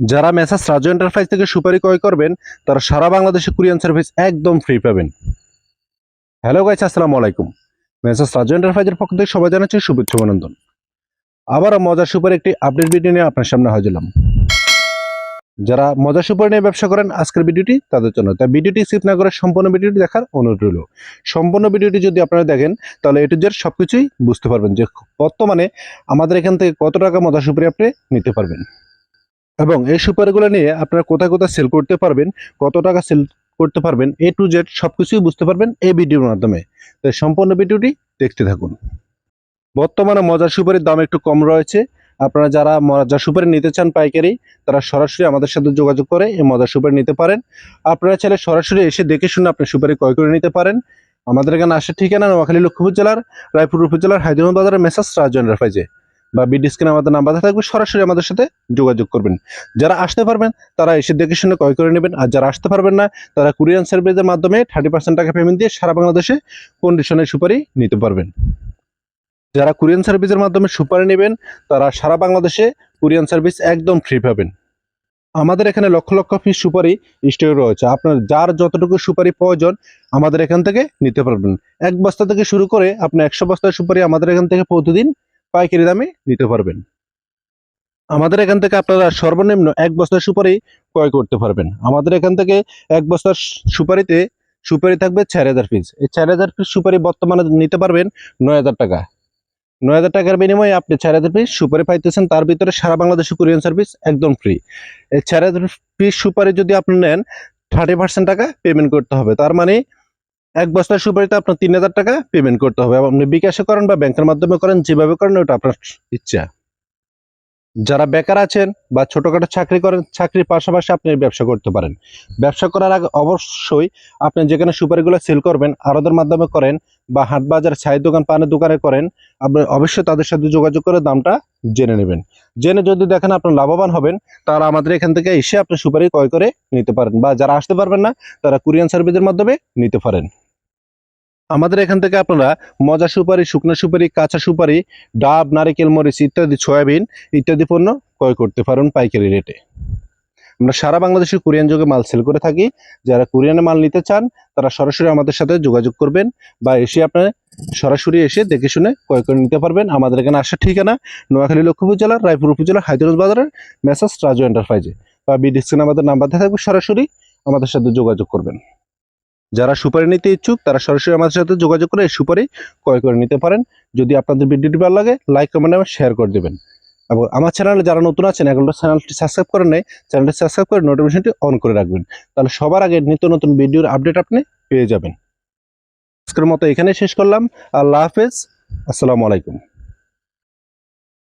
যারা Messrs Raju enterprise থেকে সুপারি ক্রয় করবেন, তারা সারা বাংলাদেশে কুরিয়ান সার্ভিস একদম ফ্রি পাবেন। হ্যালো গাইস আসসালামু আলাইকুম। মেসাস রাজু এন্টারপ্রাইজের পক্ষ থেকে সবাই জানাচ্ছি শুভেচ্ছা, অভিনন্দন। আবারও মজার সুপার একটি আপডেট ভিডিও নিয়ে আপনার সামনে হাজিরলাম যারা মজার সুপার নিয়ে ব্যবসা করেন, আজকের ভিডিওটি তাদের জন্য। তাই ভিডিওটি স্কিপ না করে সম্পূর্ণ ভিডিওটি দেখার অনুরোধ রইল। সম্পূর্ণ ভিডিওটি যদি আপনারা দেখেন, তাহলে এটু জেড সব কিছুই বুঝতে পারবেন যে বর্তমানে আমাদের এখান থেকে কত টাকা মজার সুপারি আপনি নিতে পারবেন। এবং এই সুপারিগুলো নিয়ে আপনারা কোথায় কোথায় সেল করতে পারবেন, কত টাকা সেল করতে পারবেন এ টু জেড সব কিছুই বুঝতে পারবেন এই ভিডিওর মাধ্যমে। তাই সম্পূর্ণ ভিডিওটি দেখতে থাকুন। বর্তমানে মজার সুপারির দাম একটু কম রয়েছে। আপনারা যারা মজার সুপারি নিতে চান পাইকারি, তারা সরাসরি আমাদের সাথে যোগাযোগ করে এই মজার সুপারি নিতে পারেন। আপনারা চাইলে সরাসরি এসে দেখে শুনে আপনি সুপারি ক্রয় করে নিতে পারেন। আমাদের এখানে আসার ঠিকানা নোয়াখালী, লক্ষ্মীপুর জেলার, রায়পুর উপজেলার, হায়দ্রাবাদ বাজারের মেসাজ রাজু এন্টারপ্রাইজে বা বিডি স্ক্রিনে আমাদের নাম্বার থাকবে, সরাসরি আমাদের সাথে যোগাযোগ করবেন। যারা আসতে পারবেন, তারা এসে দেখে শুনে ক্রয় করে নেবেন। আর যারা আসতে পারবেন না, তারা কুরিয়ান সার্ভিসের মাধ্যমে থার্টি পার্সেন্ট টাকা পেমেন্ট দিয়ে সারা বাংলাদেশে কন্ডিশনের সুপারি নিতে পারবেন। যারা কুরিয়ান সার্ভিসের মাধ্যমে সুপারি নেবেন, তারা সারা বাংলাদেশে কুরিয়ান সার্ভিস একদম ফ্রি পাবেন। আমাদের এখানে লক্ষ লক্ষ পিস সুপারি স্টোরে রয়েছে। আপনার যার যতটুকু সুপারি প্রয়োজন, আমাদের এখান থেকে নিতে পারবেন। এক বস্তা থেকে শুরু করে আপনি একশো বস্তার সুপারি আমাদের এখান থেকে প্রতিদিন পাইকারি দামে নিতে পারবেন। আমাদের এখান থেকে আপনারা সর্বনিম্ন এক বস্তার সুপারি ক্রয় করতে পারবেন। আমাদের এখান থেকে এক বস্তার সুপারিতে, সুপারি থাকবে চার হাজার পিস। এই চার হাজার পিস সুপারি বর্তমানে নিতে পারবেন নয় হাজার টাকা। নয় হাজার টাকার বিনিময়ে আপনি চার হাজার পিস সুপারি পাইতেছেন, তার ভিতরে সারা বাংলাদেশে কুরিয়ান সার্ভিস একদম ফ্রি এই চার হাজার পিস সুপারি যদি আপনি নেন থার্টি পার্সেন্ট টাকা পেমেন্ট করতে হবে। তার মানে এক বস্তার সুপারিতে আপনার তিন হাজার টাকা পেমেন্ট করতে হবে আপনি বিকাশে করেন বা ব্যাংকের মাধ্যমে করেন, যেভাবে করেন ওটা আপনার ইচ্ছা। যারা বেকার আছেন বা ছোটখাটো চাকরি করেন, চাকরির পাশাপাশি আপনি ব্যবসা করতে পারেন। ব্যবসা করার আগে অবশ্যই আপনি যেখানে সুপারিগুলো সেল করবেন আরদের মাধ্যমে করেন বা হাট বাজার ছাই দোকান, পানের দোকানে করেন, আপনি অবশ্যই তাদের সাথে যোগাযোগ করে দামটা জেনে নেবেন। জেনে যদি দেখেন আপনার লাভবান হবেন, তারা আমাদের এখান থেকে এসে আপনি সুপারি ক্রয় করে নিতে পারেন বা যারা আসতে পারবেন না, তারা কুরিয়ান সার্ভিসের মাধ্যমে নিতে পারেন। আমাদের এখান থেকে আপনারা মজা সুপারি, শুকনো সুপারি, কাঁচা সুপারি, ডাব, নারিকেল, মরিচ ইত্যাদি, সয়াবিন ইত্যাদি পণ্য ক্রয় করতে পারেন পাইকারি রেটে। আমরা সারা বাংলাদেশে কোরিয়ান যুগে মাল সেল করে থাকি। যারা কোরিয়ানে মাল নিতে চান, তারা সরাসরি আমাদের সাথে যোগাযোগ করবেন বা এসে আপনার সরাসরি এসে দেখে শুনে ক্রয় করে নিতে পারবেন। আমাদের এখানে আসার ঠিকানা নোয়াখালী লক্ষ্মীপুর জেলার, রায়পুর উপজেলার হায়দ্রাবাদ বাজারের মেসাজ রাজু এন্টারপ্রাইজে। বা বি ডিসক্রিনে আমাদের নাম্বার দেওয়া থাকবে সরাসরি আমাদের সাথে যোগাযোগ করবেন। যারা সুপারি নিতে ইচ্ছুক, তারা সরাসরি আমাদের সাথে যোগাযোগ করে সুপারি ক্রয় করে নিতে পারেন। যদি আপনাদের ভিডিওটি ভালো লাগে লাইক কমেন্ট এবং শেয়ার করে দেবেন। এবং আমার চ্যানেলে যারা নতুন আছেন এগুলো চ্যানেলটি সাবস্ক্রাইব করেন নাই চ্যানেলটি সাবস্ক্রাইব করে নোটিফিকেশনটি অন করে রাখবেন। তাহলে সবার আগে নিত্য নতুন ভিডিওর আপডেট আপনি পেয়ে যাবেন। আজকের মতো এখানেই শেষ করলাম। আল্লাহ হাফেজ। আসসালামু আলাইকুম।